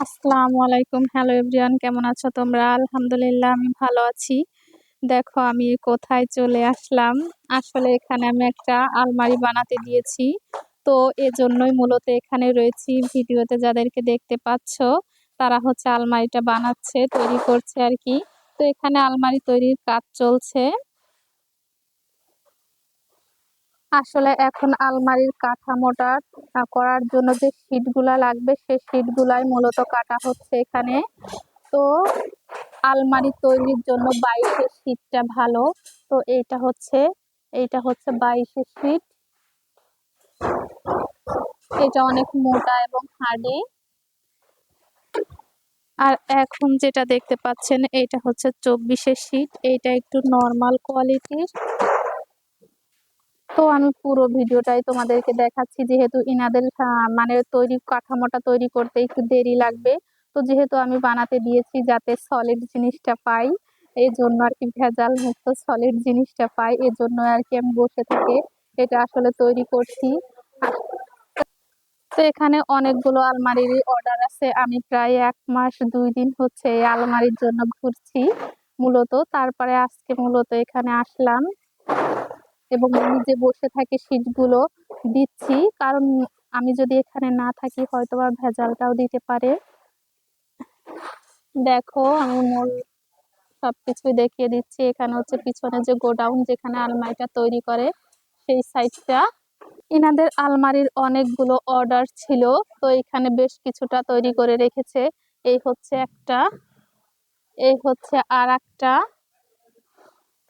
আসসালামু আলাইকুম। Hello everyone কেমন আছো তোমরা? আলহামদুলিল্লাহ, আমি ভালো আছি। দেখো, আমি কোথায় চলে আসলাম? আসলে এখানে আমি একটা আলমারি বানাতে দিয়েছি। তো এজন্যই মূলত এখানে রয়েছি। ভিডিওতে যাদেরকে দেখতে পাচ্ছ, তারা হচ্ছে আলমারিটা বানাচ্ছে, তৈরি করছে আর কি। তো এখানে আলমারি তৈরির কাজ চলছে। আসলে এখন আলমারির কাঠামোটা করার জন্য যে শীটগুলা লাগবে সেই শীটগুলাই মূলত কাটা হচ্ছে এখানে। তো আলমারি তৈরির জন্য বাইশের শীটটা ভালো। তো এইটা হচ্ছে এইটা হচ্ছে বাইশের শীট। এটা অনেক মোটা এবং হার্ডি। আর এখন যেটা দেখতে পাচ্ছেন, এটা হচ্ছে চব্বিশের শীট। এইটা একটু নর্মাল কোয়ালিটির তো আমি পুরো ভিডিওটাই তোমাদেরকে দেখাচ্ছি, যেহেতু ইনাদের মানে তৈরি, কাঠামোটা তৈরি করতে একটু দেরি লাগবে। তো যেহেতু আমি বানাতে দিয়েছি যাতে সলিড জিনিসটা পাই এই জন্য আর কি ভেজাল মুক্ত সলিড জিনিসটা পাই এই জন্য আর কি আমি বসে থেকে এটা আসলে তৈরি করছি। তো এখানে অনেকগুলো আলমারির অর্ডার আছে। আমি প্রায় এক মাস, দুই দিন হচ্ছে এই আলমারির জন্য ঘুরছি মূলত। তারপরে আজকে মূলত এখানে আসলাম। এবং আমি যে বসে থাকি শীটগুলো দিচ্ছি, কারণ আমি যদি এখানে না থাকি হয়তো বা ভেজালটাও দিতে পারে। দেখো, আমি মূল সবকিছুই দেখিয়ে দিচ্ছি। এখানে হচ্ছে পিছনে যে গোডাউন যেখানে আলমারিটা তৈরি করে, সেই সাইডটা। এনাদের আলমারির অনেকগুলো অর্ডার ছিল, তো এখানে বেশ কিছুটা তৈরি করে রেখেছে। এই হচ্ছে একটা, এই হচ্ছে আর একটা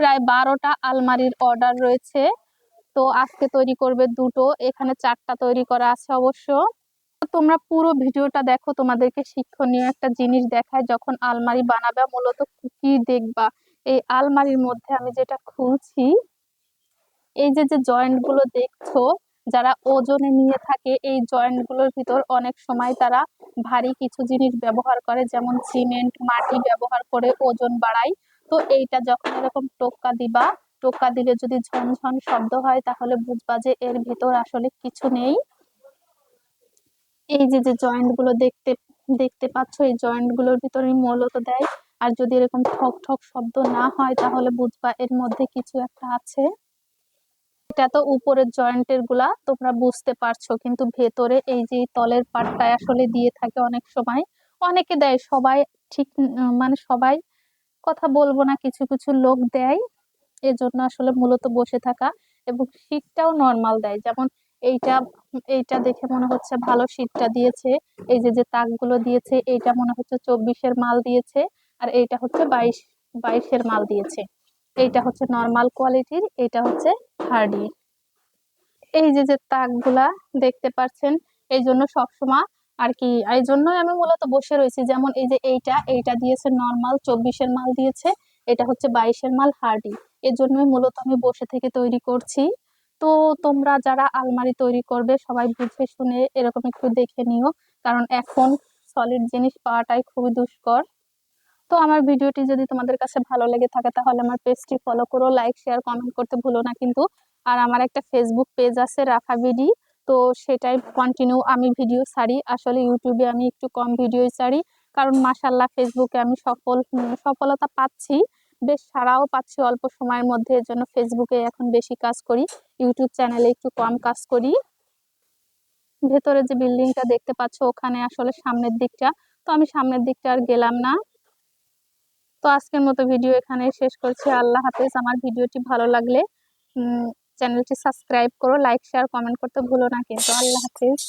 প্রায় বারোটা আলমারির অর্ডার রয়েছে। তো আজকে তৈরি করবে দুটো, এখানে চারটা তৈরি করা আছে অবশ্য। তোমরা পুরো ভিডিওটা দেখো, তোমাদেরকে শিক্ষণীয় একটা জিনিস দেখায় যখন আলমারি বানাবে। মূলত কি দেখবা? এই আলমারির মধ্যে আমি যেটা খুলছি, এই যে যে জয়েন্টগুলো দেখছ, যারা ওজনে নিয়ে থাকে, এই জয়েন্টগুলোর ভিতর অনেক সময় তারা ভারী কিছু জিনিস ব্যবহার করে, যেমন সিমেন্ট, মাটি ব্যবহার করে ওজন বাড়ায়। তো এইটা যখন এরকম টোক্কা দিবা, টোক্কা দিলে যদি ঝনঝন শব্দ হয়, তাহলে বুঝবা যে এর ভিতর আসলে কিছু নেই। এই যে যে জয়েন্টগুলো দেখতে দেখতে পাচ্ছ, এই জয়েন্টগুলোর ভিতরে মূলত দেয়। আর যদি এরকম ঠক ঠক শব্দ না হয়, তাহলে বুঝবা এর মধ্যে কিছু একটা আছে। এটা তো উপরের জয়েন্টেরগুলা তোমরা বুঝতে পারছ। কিন্তু ভেতরে এই যে তলের পাটটায় আসলে দিয়ে থাকে অনেক সময়। অনেকে দেয়, সবাই ঠিক মানে সবাই কথা বলব না, কিছু কিছু লোক দেয়। এজন্য আসলে মূলত বসে থাকা এবং শীতটাও নর্মাল দেয়। যেমন এইটা এইটা দেখে মনে হচ্ছে ভালো শীতটা দিয়েছে। এই যে যে তাকগুলো দিয়েছে, এইটা মনে হচ্ছে চব্বিশের মাল দিয়েছে। আর এইটা হচ্ছে বাইশ, বাইশের মাল দিয়েছে। এইটা হচ্ছে নর্মাল কোয়ালিটির এইটা হচ্ছে হার্ডি এই যে যে তাকগুলা দেখতে পাচ্ছেন এই জন্য সবসময় আর কি এই জন্যই আমি মূলত বসে রয়েছি। যেমন এই যে এইটা এইটা দিয়েছে নর্মাল চব্বিশের মাল দিয়েছে, এটা হচ্ছে বাইশের মাল হার্ডি। এর জন্যই মূলত আমি বসে থেকে তৈরি করছি। তো তোমরা যারা আলমারি তৈরি করবে, সবাই বুঝে শুনে এরকম একটু দেখে নিও, কারণ এখন সলিড জিনিস পাওয়াটাই খুবই দুষ্কর। তো আমার ভিডিওটি যদি তোমাদের কাছে ভালো লেগে থাকে, তাহলে আমার পেজটি ফলো করো লাইক শেয়ার কমেন্ট করতে ভুলো না কিন্তু। আর আমার একটা ফেসবুক পেজ আছে, রাফা বিডি। তো সেটাই কন্টিনিউ আমি ভিডিও ছাড়ি। আসলে ইউটিউবে আমি একটু কম ভিডিও ছাড়ি। কারণ মাসাল্লাহ ফেসবুকে আমি সফল সফলতা পাচ্ছি। বেশ সারাও পাচ্ছি অল্প সময়ের মধ্যে, এর জন্য ফেসবুকে এখন বেশি কাজ করি। ইউটিউব চ্যানেলে একটু কম কাজ করি। ভেতরে যে বিল্ডিংটা দেখতে পাচ্ছ, ওখানে আসলে সামনের দিকটা। তো আমি সামনের দিকটা আর গেলাম না। তো আজকের মতো ভিডিও এখানে শেষ করছি। আল্লাহ হাফেজ। আমার ভিডিওটি ভালো লাগলে চ্যানেলটি সাবস্ক্রাইব করো লাইক শেয়ার কমেন্ট করতে ভুলো না কিন্তু। আল্লাহ হাফেজ।